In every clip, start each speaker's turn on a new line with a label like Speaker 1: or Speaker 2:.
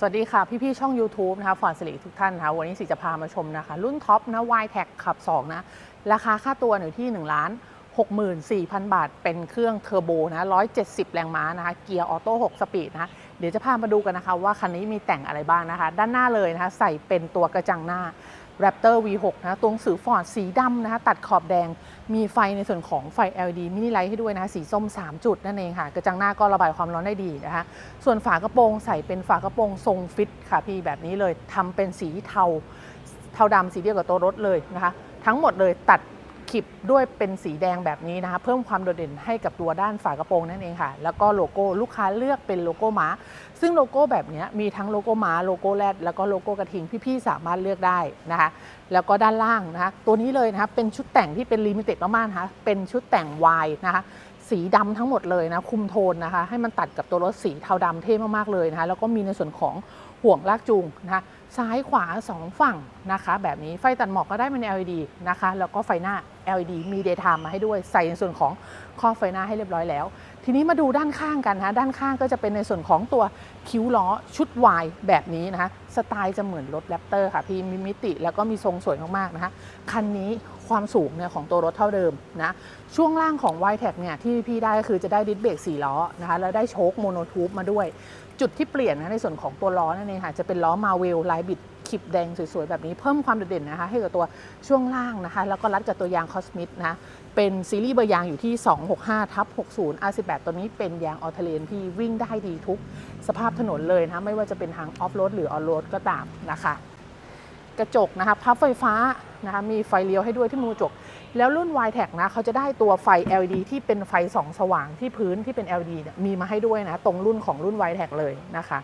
Speaker 1: สวัสดีค่ะ พี่ๆช่อง YouTube นะคะฟอนสิริทุกท่านนะคะวันนี้สิจะพามาชมนะคะ รุ่นท็อปนะ y t e c ขับ 2 นะ ราคาค่าตัวอยู่ที่ 1 ล้าน 64,000 บาท เป็นเครื่องเทอร์โบนะ170 แรงม้านะคะ เกียร์ออโต้ 6 สปีดนะคะเดี๋ยวจะพามาดูกันนะคะ ว่าคันนี้มีแต่งอะไรบ้างนะคะ ด้านหน้าเลยนะคะ ใส่เป็นตัวกระจังหน้า Raptor V6 นะตัวหนังสือฟอร์ดสีดำนะคะตัดขอบแดง มีไฟในส่วนของไฟ LED มินิไลท์ให้ด้วยนะคะสีส้ม 3 จุดนั่นเองค่ะ กระจังหน้าก็ระบายความร้อนได้ดีนะคะ ส่วนฝากระโปรงใส่เป็นฝากระโปรงทรงฟิตค่ะพี่แบบนี้เลยทำเป็นสีเทา เทาดำสีเดียวกับตัวรถเลยนะคะ ทั้งหมดเลยตัด ขีบด้วยเป็นสีแดงแบบนี้นะคะ เพิ่มความโดดเด่นให้กับตัวด้านฝากระโปรงนั่นเองค่ะ แล้วก็โลโก้ลูกค้าเลือกเป็นโลโก้ม้า ซึ่งโลโก้แบบนี้มีทั้งโลโก้ม้าโลโก้แรดแล้วก็โลโก้กระทิงพี่ๆสามารถเลือกได้นะคะ แล้วก็ด้านล่างนะคะตัวนี้เลยนะคะเป็นชุดแต่งที่เป็นลิมิเต็ดมากๆนะคะเป็นชุดแต่งวายนะคะสีดำทั้งหมดเลยนะคุมโทนนะคะ ให้มันตัดกับตัวรถสีเทาดำเท่มากๆเลยนะคะแล้วก็มีในส่วนของ ห่วงลากจูงนะคะซ้ายขวา 2 ฝั่งนะคะแบบนี้ไฟตัดหมอกก็ได้เป็น LED นะคะแล้วก็ไฟหน้า LED มี daytime มาให้ด้วยใส่ในส่วนของครอบไฟหน้าให้เรียบร้อยแล้ว ทีนี้มาดูด้านข้างกันนะคะด้านข้างก็จะเป็นในส่วนของตัวคิ้วล้อชุดวายแบบนี้นะคะสไตล์จะเหมือนรถแรปเตอร์ค่ะพี่มีมิติแล้วก็มีทรงสวยมากๆนะคะคันนี้ ความสูงเนี่ยของตัวรถเท่าเดิมนะช่วงล่างของ y t e c เนี่ยที่พี่ได้ก็คือจะได้ดิสเบรก4ล้อนะคะแล้วได้โชคโมโนทูบมาด้วย จุดที่เปลี่ยนนะในส่วนของตัวล้อนั่นเองค่ะจะเป็นล้อมาเวลลายบิดขีบแดงสวยๆ แบบนี้เพิ่มความโดดเด่นนะคะให้กับตัวช่วงล่างนะคะแล้วก็รัดกับตัวยางคอสมิ t นะเป็นซีรีส์เบอร์ยางอยู่ที่ 265ทับ60 R18 ตัวนี้เป็นยางออเทเลนที่วิ่งได้ดีทุกสภาพถนนเลยนะคะไม่ว่าจะเป็นทางออฟโรดหรือออนโรดก็ตามนะคะ กระจกนะคะพับไฟฟ้านะคะมีไฟเลี้ยวให้ด้วยที่มือกระจก แล้วรุ่น y t e c นะเขาจะได้ตัวไฟ LED ที่เป็นไฟส่องสว่างที่พื้นที่เป็น LED เนี่ยมีมาให้ด้วยนะตรงรุ่นของรุ่น y t e c เลยนะคะ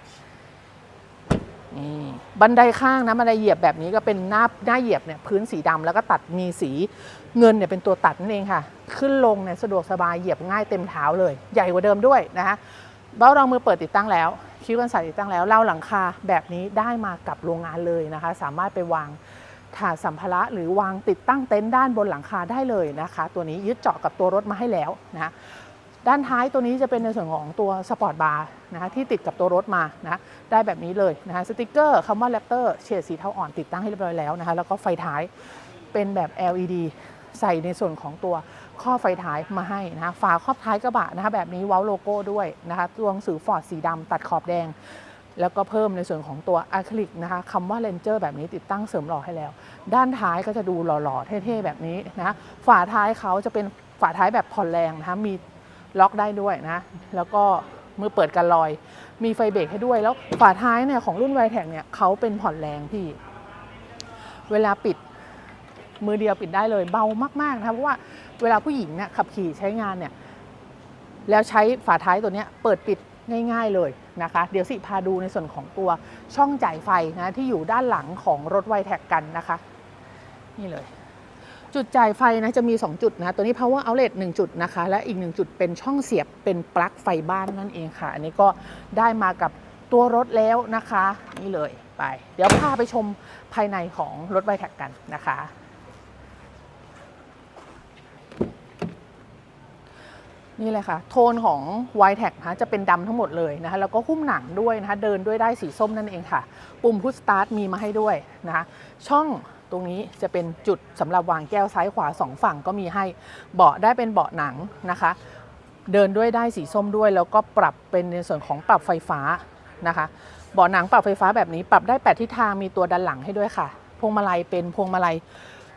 Speaker 1: นี่บันไดข้างนะบันไดเหยียบแบบนี้ก็เป็นหน้าหน้าเหยียบเนี่ยพื้นสีดำแล้วก็ตัดมีสีเงินเนี่ยเป็นตัวตัดนั่นเองค่ะ ขึ้นลงเนี่ยสะดวกสบายเหยียบง่ายเต็มเท้าเลย ใหญ่กว่าเดิมด้วยนะคะเบ้ารองมือเปิดติดตั้งแล้ว คิ้วกันสาติดตั้งแล้วเล่าหลังคาแบบนี้ได้มากับโรงงานเลยนะคะ สามารถไปวางถาดสัมภาระหรือวางติดตั้งเต็นท์ด้านบนหลังคาได้เลยนะคะ ตัวนี้ยึดเจาะกับตัวรถมาให้แล้วนะด้านท้ายตัวนี้จะเป็นในส่วนของตัวสปอร์ตบาร์นะคะที่ติดกับตัวรถมานะได้แบบนี้เลยนะคะสติกเกอร์คำว่าแรปเตอร์เฉดสีเทาอ่อนติดตั้งให้เรียบร้อยแล้วนะคะแล้วก็ไฟท้ายเป็นแบบ LED ใส่ในส่วนของตัว ข้อไฟท้ายมาให้นะคะฝาครอบท้ายกระบะนะคะแบบนี้เว้าโลโก้ด้วยนะคะตัวหนังสือฟอร์ดสีดำตัดขอบแดง แล้วก็เพิ่มในส่วนของตัวอะคริลิกนะคะคำว่าเลนเจอร์แบบนี้ติดตั้งเสริมหล่อให้แล้ว ด้านท้ายก็จะดูหล่อๆ เท่ๆ แบบนี้นะฝาท้ายเขาจะเป็นฝาท้ายแบบผ่อนแรงนะคะมีล็อกได้ด้วยนะ แล้วก็มือเปิดกันลอย มีไฟเบรกให้ด้วย แล้วฝาท้ายเนี่ยของรุ่นไวแท็กเนี่ยเขาเป็นผ่อนแรงพี่ เวลาปิด มือเดียวปิดได้เลยเบามากๆนะคะเพราะว่าเวลาผู้หญิงเนี่ยขับขี่ใช้งานเนี่ยแล้วใช้ฝาท้ายตัวเนี้ยเปิดปิดง่ายๆเลยนะคะ เดี๋ยวสิพาดูในส่วนของตัวช่องจ่ายไฟนะที่อยู่ด้านหลังของรถไวแท็กกันนะคะ นี่เลย จุดจ่ายไฟนะจะมี 2 จุดนะตัวนี้ power outlet 1 จุดนะคะ และอีก 1 จุดเป็นช่องเสียบเป็นปลั๊กไฟบ้านนั่นเองค่ะ อันนี้ก็ได้มากับตัวรถแล้วนะคะ นี่เลยไป เดี๋ยวพาไปชมภายในของรถไวแท็กกันนะคะ นี่เลยค่ะ โทนของ y t e c นะคะจะเป็นดำทั้งหมดเลยนะคะแล้วก็หุ้มหนังด้วยนะคะเดินด้วยได้สีส้มนั่นเองค่ะ ปุ่มพุชสตาร์ทมีมาให้ด้วยนะคะช่องตรงนี้จะเป็นจุดสำหรับวางแก้วซ้ายขวา 2 ฝั่งก็มีให้เบาะได้เป็นเบาะหนังนะคะ เดินด้วยได้สีส้มด้วย แล้วก็ปรับเป็นในส่วนของปรับไฟฟ้านะคะเบาะหนังปรับไฟฟ้าแบบนี้ปรับได้ 8 ทิศทางมีตัวดันหลังให้ด้วยค่ะ พวงมาลัยเป็นพวงมาลัย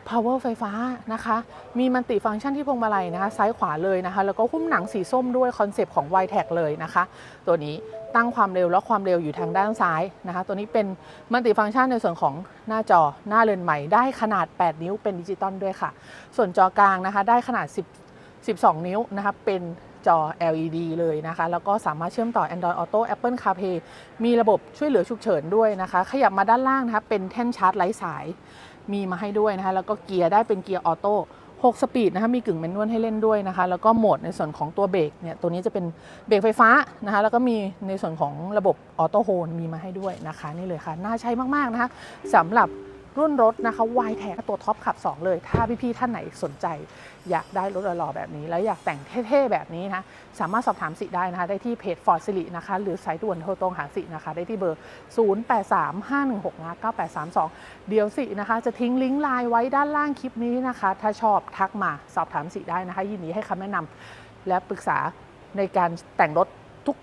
Speaker 1: power ไฟฟ้านะคะ มีมันติฟังก์ชันที่พวงมาลัยนะคะซ้ายขวาเลยนะคะ แล้วก็หุ้มหนังสีส้มด้วยคอนเซปต์ของ y t e c เลยนะคะ ตัวนี้ตั้งความเร็วและความเร็วอยู่ทางด้านซ้ายนะคะ ตัวนี้เป็นมันติฟังก์ชันในส่วนของหน้าจอหน้าเรือนใหม่ได้ขนาด 8 นิ้วเป็นดิจิตอลด้วยค่ะ ส่วนจอกลางนะคะได้ขนาด 10 12 นิ้วนะคะเป็นจอ LED เลยนะคะ แล้วก็สามารถเชื่อมต่อ Android Auto Apple CarPlay มีระบบช่วยเหลือฉุกเฉินด้วยนะคะ ขยับมาด้านล่างนะคะ เป็นแท่นชาร์จไร้สาย มีมาให้ด้วยนะคะ แล้วก็เกียร์ได้เป็นเกียร์ออโต้6สปีดนะคะมีกึ่งแมนนวลให้เล่นด้วยนะคะ แล้วก็โหมดในส่วนของตัวเบรกเนี่ยตัวนี้จะเป็นเบรกไฟฟ้านะคะ แล้วก็มีในส่วนของระบบออโต้โฮลมีมาให้ด้วยนะคะ นี่เลยค่ะ น่าใช้มาก ๆ นะคะสำหรับ รุ่นรถนะคะ y t แทตัวท็อปขับ 2 เลย ถ้าพี่ๆท่านไหนสนใจ อยากได้รถหล่อๆแบบนี้ แล้วอยากแต่งเท่ๆแบบนี้นะสามารถสอบถามสิได้นะคะ ได้ที่เพจฟอร์ดสิรินะคะ หรือสายด่วนโทรตรงหาสินะคะ ได้ที่เบอร์ 0835169832 เดี๋ยวสินะคะ จะทิ้งลิงก์ไลน์ไว้ด้านล่างคลิปนี้นะคะ ถ้าชอบทักมาสอบถามสิได้นะคะ ยินดีให้คำแนะนำและปรึกษาในการแต่งรถ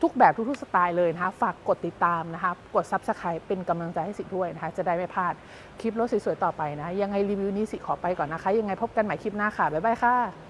Speaker 1: ทุกๆ แบบทุกๆ สไตล์เลยนะคะ ฝากกดติดตามนะคะ กด Subscribe เป็นกำลังใจให้สิด้วยนะคะ จะได้ไม่พลาดคลิปรถสวยๆ ต่อไปนะ ยังไงรีวิวนี้สิขอไปก่อนนะคะ ยังไงพบกันใหม่คลิปหน้าค่ะ บ๊ายบายค่ะ